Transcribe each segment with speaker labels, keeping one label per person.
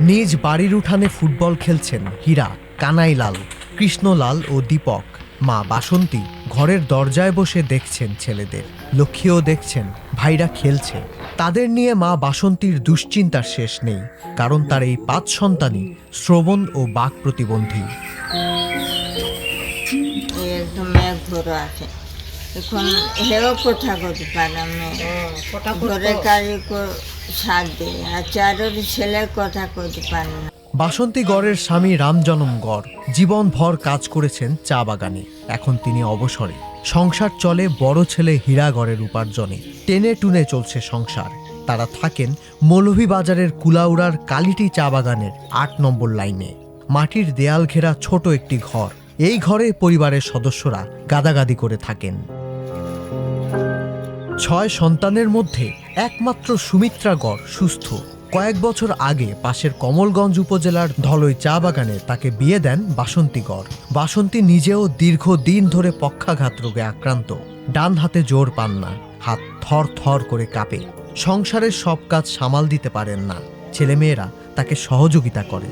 Speaker 1: নিজ বাড়ির উঠানে ফুটবল খেলছেন হীরা, কানাইলাল, কৃষ্ণলাল ও দীপক। মা বাসন্তী ঘরের দরজায় বসে দেখছেন ছেলেদের। লক্ষ্মীও দেখছেন, ভাইরা খেলছে। তাদের নিয়ে মা বাসন্তীর দুশ্চিন্তার শেষ নেই, কারণ তার এই পাঁচ সন্তানই শ্রবণ ও বাক প্রতিবন্ধী।
Speaker 2: এখন হেও কথা করতে পারলাম না ঘরে কাজে সাথ দেয় আর চারের ছেলে কথা করতে পারে না।
Speaker 1: বাসন্তী গড়ের স্বামী রামজনম গড়। জীবনভর কাজ করেছেন চা বাগানে। এখন তিনি অবসরে। সংসার চলে বড় ছেলে হীরাগড়ের উপার্জনে। টেনে টুনে চলছে সংসার। তারা থাকেন মৌলভীবাজারের কুলাউড়ার কালিটি চা বাগানের আট নম্বর লাইনে। মাটির দেয়াল ঘেরা ছোট একটি ঘর। এই ঘরে পরিবারের সদস্যরা গাদাগাদি করে থাকেন। ছয় সন্তানের মধ্যে একমাত্র সুমিত্রা গড় সুস্থ। কয়েক বছর আগে পাশের কমলগঞ্জ উপজেলার ধলই চা বাগানে তাকে বিয়ে দেন বাসন্তী গড়। বাসন্তী নিজেও দীর্ঘদিন ধরে পক্ষাঘাত রোগে আক্রান্ত। ডান হাতে জোর পান না, হাত থর থর করে কাঁপে। সংসারের সব কাজ সামাল দিতে পারেন না। ছেলেমেয়েরা তাকে সহযোগিতা করে।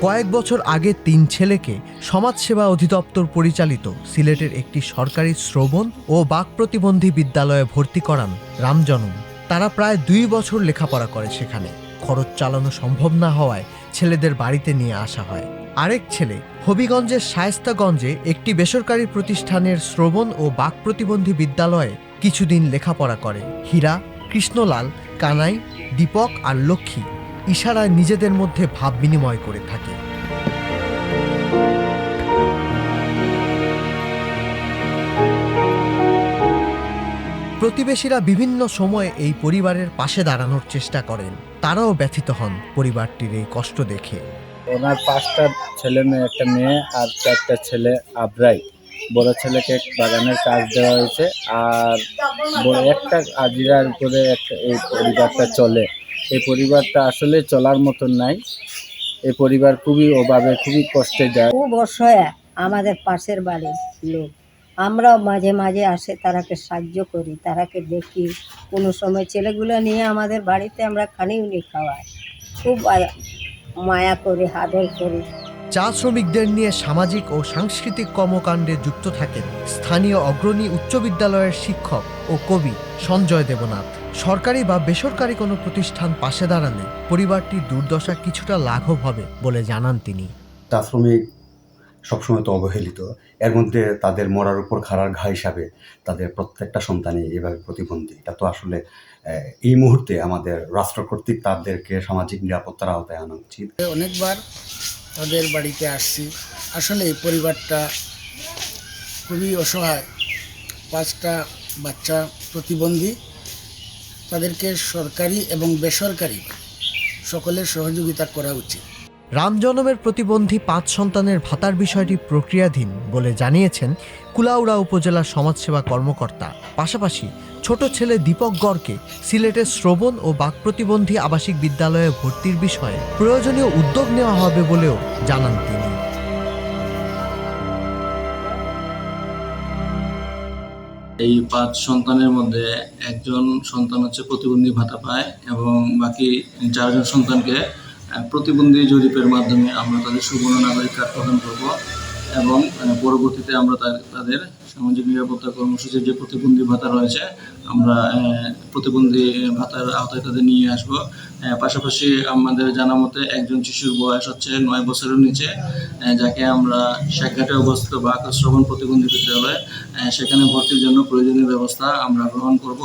Speaker 1: কয়েক বছর আগে তিন ছেলেকে সমাজসেবা অধিদপ্তর পরিচালিত সিলেটের একটি সরকারি শ্রবণ ও বাক প্রতিবন্ধী বিদ্যালয়ে ভর্তি করান রামজনম তারা প্রায় দুই বছর লেখাপড়া করে সেখানে। খরচ চালানো সম্ভব না হওয়ায় ছেলেদের বাড়িতে নিয়ে আসা হয়। আরেক ছেলে হবিগঞ্জের শায়েস্তাগঞ্জে একটি বেসরকারি প্রতিষ্ঠানের শ্রবণ ও বাক প্রতিবন্ধী বিদ্যালয়ে কিছুদিন লেখাপড়া করে। হীরা, কৃষ্ণলাল, কানাই, দীপক আর লক্ষ্মী। ইশারায় নিজেদের মধ্যে ভাব বিনিময় করে থাকে। প্রতিবেশীরা বিভিন্ন সময়ে এই পরিবারের পাশে দাঁড়ানোর চেষ্টা করেন। তারাও ব্যথিত হন পরিবারটির এই কষ্ট দেখে।
Speaker 3: ওনার পাঁচটা ছেলে মেয়ে একটা মেয়ে আর চারটা ছেলে আবরাই। বড় ছেলেকে বাগানের কাজ দেওয়া হয়েছে আর বড় একটা আজিরার উপরে একটা এই পরিবারটা চলে। এই পরিবারটা আসলে চলার মতন নাই। এই পরিবার খুবই অভাবে খুবই কষ্টে যায়।
Speaker 4: খুব অসহায় আমাদের পাশের বাড়ির লোক। আমরাও মাঝে মাঝে আসে তারাকে সাহায্য করি তারাকে দেখি। কোনো সময় ছেলেগুলো নিয়ে আমাদের বাড়িতে আমরা খানি উনি খাওয়াই। খুব মায়া করি আদর করি।
Speaker 1: চা শ্রমিকদের নিয়ে সামাজিক ও সাংস্কৃতিক কর্মকাণ্ডে যুক্ত থাকেন স্থানীয় অগ্রণী উচ্চ বিদ্যালয়ের শিক্ষক ও কবি সঞ্জয় দেবনাথ। সরকারি বা বেসরকারি কোনো প্রতিষ্ঠান পাশে দাঁড়ালে পরিবারটির দুর্দশা কিছুটা লাঘব হবে বলে জানান তিনি।
Speaker 5: চা শ্রমিক সবসময় তো অবহেলিত। এর মধ্যে তাদের মরার উপর খাড়ার ঘা হিসাবে তাদের প্রত্যেকটা সন্তানই এভাবে প্রতিবন্ধী। এটা তো আসলে এই মুহূর্তে আমাদের রাষ্ট্র কর্তৃক তাদেরকে সামাজিক নিরাপত্তার আওতায় আনা উচিত।
Speaker 6: অনেকবার তাদের বাড়িতে আসছি। আসলে এই পরিবারটা খুবই অসহায়। পাঁচটা বাচ্চা প্রতিবন্ধী। তাদেরকে সরকারি এবং বেসরকারি সকলের সহযোগিতা করা উচিত।
Speaker 1: রামজনমের প্রতিবন্ধী পাঁচ সন্তানের ভাতার বিষয়টি প্রক্রিয়াধীন বলে জানিয়েছেন কুলাউড়া উপজেলার সমাজসেবা কর্মকর্তা। পাশাপাশি ছোট ছেলে দীপক গড়কে সিলেটের শ্রবণ ও বাক প্রতিবন্ধী আবাসিক বিদ্যালয়ে ভর্তির বিষয়ে প্রয়োজনীয় উদ্যোগ নেওয়া হবে বলেও জানান তিনি।
Speaker 7: এই পাঁচ সন্তানের মধ্যে একজন সন্তান হচ্ছে প্রতিবন্ধী ভাতা পায় এবং বাকি চারজন সন্তানকে প্রতিবন্ধী জরিপের মাধ্যমে আমরা তাদের সুবর্ণ নাগরিক কার্ড প্রদান করব এবং পরবর্তীতে আমরা তাদের সামাজিক নিরাপত্তা কর্মসূচির যে প্রতিবন্ধী ভাতা রয়েছে, আমরা প্রতিবন্ধী ভাতার আওতায় তাদের নিয়ে আসব। পাশাপাশি আমাদের জানা মতে একজন শিশুর বয়স হচ্ছে নয় বছরের নিচে যাকে আমরা শেখঘাটে অবস্থিত বাক শ্রবণ প্রতিবন্ধী বিদ্যালয় সেখানে ভর্তির জন্য প্রয়োজনীয় ব্যবস্থা আমরা গ্রহণ করব।